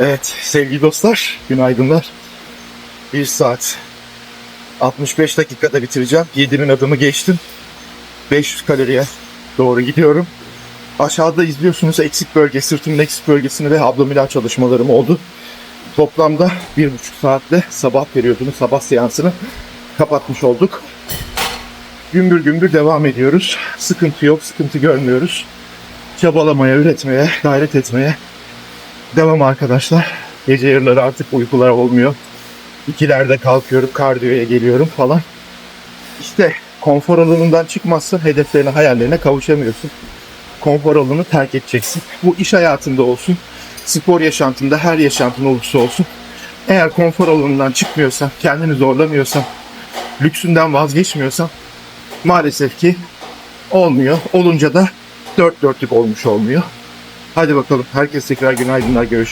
Evet sevgili dostlar günaydınlar. 1 saat 65 dakikada bitireceğim. 7000 adımı geçtim. 500 kaloriye doğru gidiyorum. Aşağıda izliyorsunuz eksik bölge, sırtımın eksik bölgesini ve abdominal çalışmalarım oldu. Toplamda 1,5 saatte sabah periyodunu, sabah seansını kapatmış olduk. Gümbür gümbür devam ediyoruz. Sıkıntı yok, sıkıntı görmüyoruz. Çabalamaya, üretmeye, gayret etmeye devam arkadaşlar. Gece yarıları artık uykular olmuyor. İkilerde kalkıyorum, kardiyoya geliyorum falan. İşte konfor alanından çıkmazsan hedeflerine, hayallerine kavuşamıyorsun. Konfor alanını terk edeceksin. Bu iş hayatında olsun, spor yaşantında, her yaşantın olursa olsun. Eğer konfor alanından çıkmıyorsan, kendini zorlamıyorsan, lüksünden vazgeçmiyorsan maalesef ki olmuyor. Olunca da dört dörtlük olmuş olmuyor. Hadi bakalım. Herkes tekrar günaydınlar. Görüşürüz.